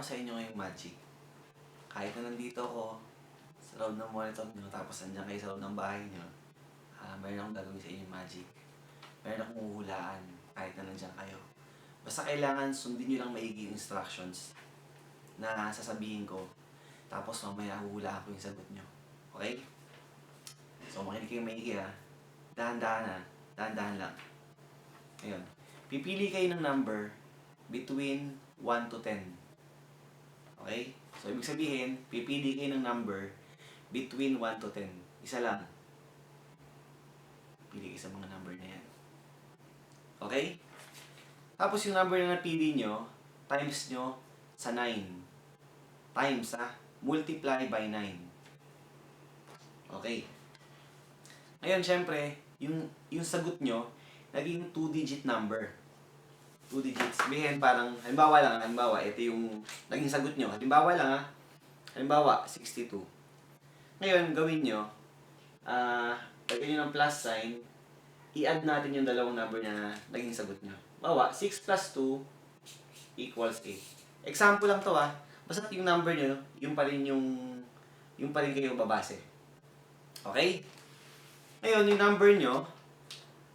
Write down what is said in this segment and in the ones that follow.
ko sa inyo ngayong magic. Kahit na nandito ako, sa loob ng monitor nyo, tapos nandiyan kayo sa loob ng bahay nyo, ah meron akong gagawin sa inyo magic. Meron akong uhulaan kahit na nandiyan kayo. Basta kailangan sundin nyo lang maigi yung instructions na sasabihin ko. Tapos mamaya huhulaan ko yung sagot nyo. Okay? So makinig kayo maigi ha. Dahan-dahan ha. Dahan-dahan lang. Ngayon, pipili kayo ng number between 1 to 10. Okay? So, ibig sabihin, pipili kayo ng number between 1 to 10. Isa lang. Pili kayo sa mga number na yan. Okay? Tapos yung number na napili nyo, times nyo sa 9. Times, ha? Multiply by 9. Okay. Ngayon, syempre, yung, yung sagot nyo, naging 2-digit number. 2 digits. Sabihin parang, halimbawa lang, halimbawa, ito yung naging sagot nyo. Halimbawa lang ha. Halimbawa, 62. Ngayon, gawin nyo, ah, lagyan nyo ng plus sign, i-add natin yung dalawang number na naging sagot nyo. Bawa, 6 plus 2 equals 8. Example lang to ha. Basta yung number nyo, yung pa rin yung, yung pa rin kayo babase. Okay? Ngayon, yung number nyo,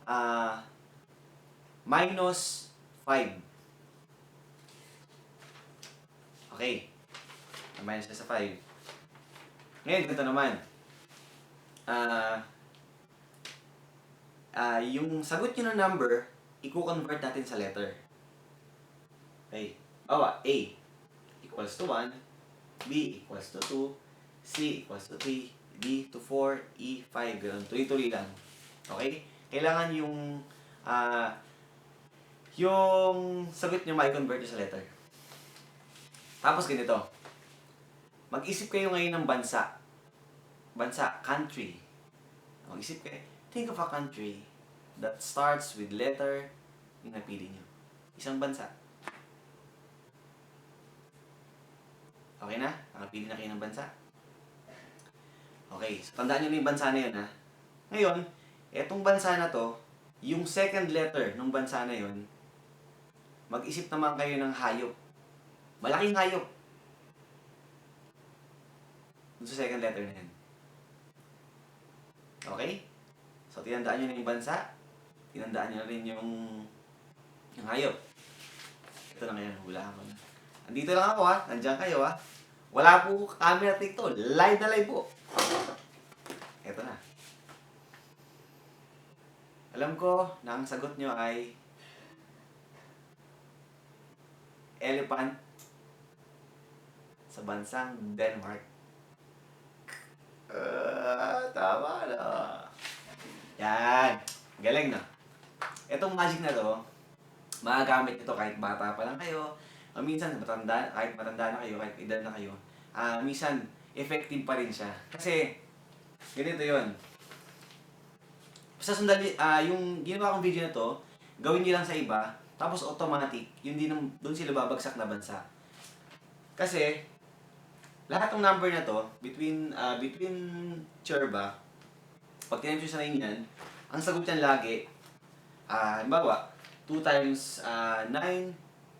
ah, minus 5. Okay. Minus na sa 5. Ngayon, ganito naman. Ah, ah, yung sagot nyo ng number, i-convert natin sa letter. Okay. Bawa, A equals to 1, B equals to 2, C equals to 3, D to 4, E 5, ganun. Tuloy-tuloy lang. Okay? Kailangan yung ah yung sagot nyo mai-convert nyo sa letter. Tapos ganito. Mag-isip kayo ngayon ng bansa. Bansa, country. Mag-isip kayo. Think of a country that starts with letter yung napili nyo. Isang bansa. Okay na? Nakapili na kayo ng bansa? Okay, so tandaan nyo na yung bansa na yun, ha? Ngayon, etong bansa na to, yung second letter ng bansa na yun, mag-isip naman kayo ng hayop. Malaking hayop. Dun sa second letter na yan. Okay? So, tinandaan nyo na yung bansa. Tinandaan nyo na rin yung, yung hayop. Ito na ngayon, hulaan ko na. Andito lang ako ha. Nandiyan kayo ha. Wala po camera dito. Live na live po. Ito na. Alam ko na ang sagot nyo ay elephant sa bansang Denmark. Ah, tama na. Yan. Galing na. Itong magic na to, magagamit ito kahit bata pa lang kayo. O minsan, matanda, kahit matanda na kayo, kahit edad na kayo. Ah, minsan, effective pa rin siya. Kasi, ganito yon Sa sandali, ah, yung ginawa kong video na to, gawin niyo lang sa iba, tapos automatic, yun din doon sila babagsak na bansa. Kasi, lahat ng number na to, between, ah, between Cherba, pag tinempo sa yan, ang sagot niyan lagi, ah, halimbawa, 2 times ah, 9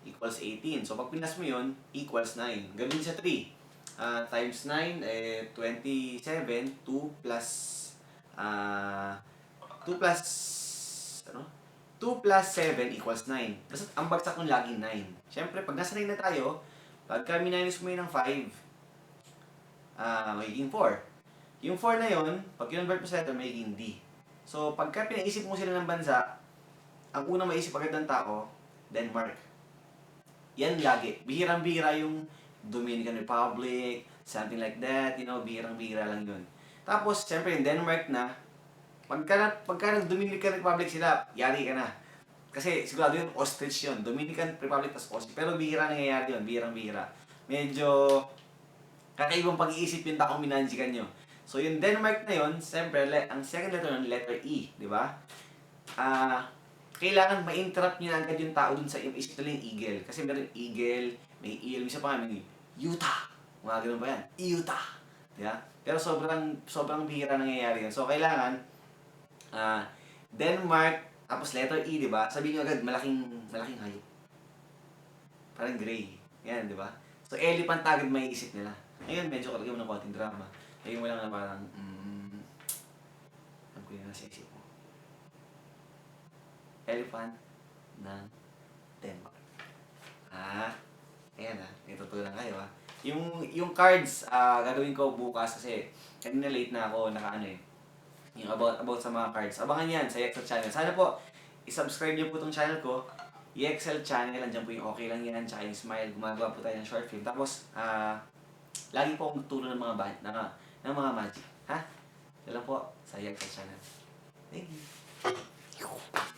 equals 18. So, pag pinas mo yun, equals 9. Gawin sa 3. Ah, times 9, eh, 27. 2 plus, ah, 2 plus, ano? 2 plus 7 equals 9. Basta ang bagsak nun lagi 9. Siyempre, pag nasa 9 na tayo, pagka minus mo yun ng 5, ah, magiging 4. Yung 4 na yon pag kinonvert mo sa letter, magiging D. So, pagka pinaisip mo sila ng bansa, ang unang maisip agad ng tao, Denmark. Yan lagi. Bihirang-bihira yung Dominican Republic, something like that, you know, bihirang-bihira lang yun. Tapos, siyempre, yung Denmark na, pagka, na- pagka nag-Dominican Republic sila, yari ka na. Kasi sigurado yun, ostrich yun. Dominican Republic tas ostrich. Pero bihira nangyayari yun, bihirang-bihira. Medyo kakaibang pag-iisip yung taong minanjikan nyo. So, yung Denmark na yun, siyempre, le- ang second letter nun, letter E, di ba? Ah, kailangan ma-interrupt nyo na agad yung tao dun sa isip nila yung eagle. Kasi meron eagle, may eel, misa pa nga, Utah. Mga ganun ba yan? Utah. Di ba? Pero sobrang, sobrang bihira nangyayari yun. So, kailangan, ah, Denmark, tapos letter E, di ba? Sabihin nyo agad, malaking, malaking hayop. Parang gray. Yan, di ba? So, elephant agad may isip nila. Ngayon, medyo kalagyan mo ng konting drama. Lagyan mo lang na parang, mm, alam ko yun nasa isip mo. Elephant ng Denmark. Ah, ayan ah, may tutunan kayo ah. Yung, yung cards, ah, gagawin ko bukas kasi kanina late na ako, naka ano eh. Yung about, about sa mga cards. Abangan yan sa Excel channel. Sana po, i-subscribe niyo po tong channel ko. I-Excel channel, andyan po yung okay lang yan, tsaka yung smile, gumagawa po tayo ng short film. Tapos, ah, lagi po akong tutulong ng mga, ba- ng, ng mga magic. Ha? Yan po sa Excel channel. Thank you.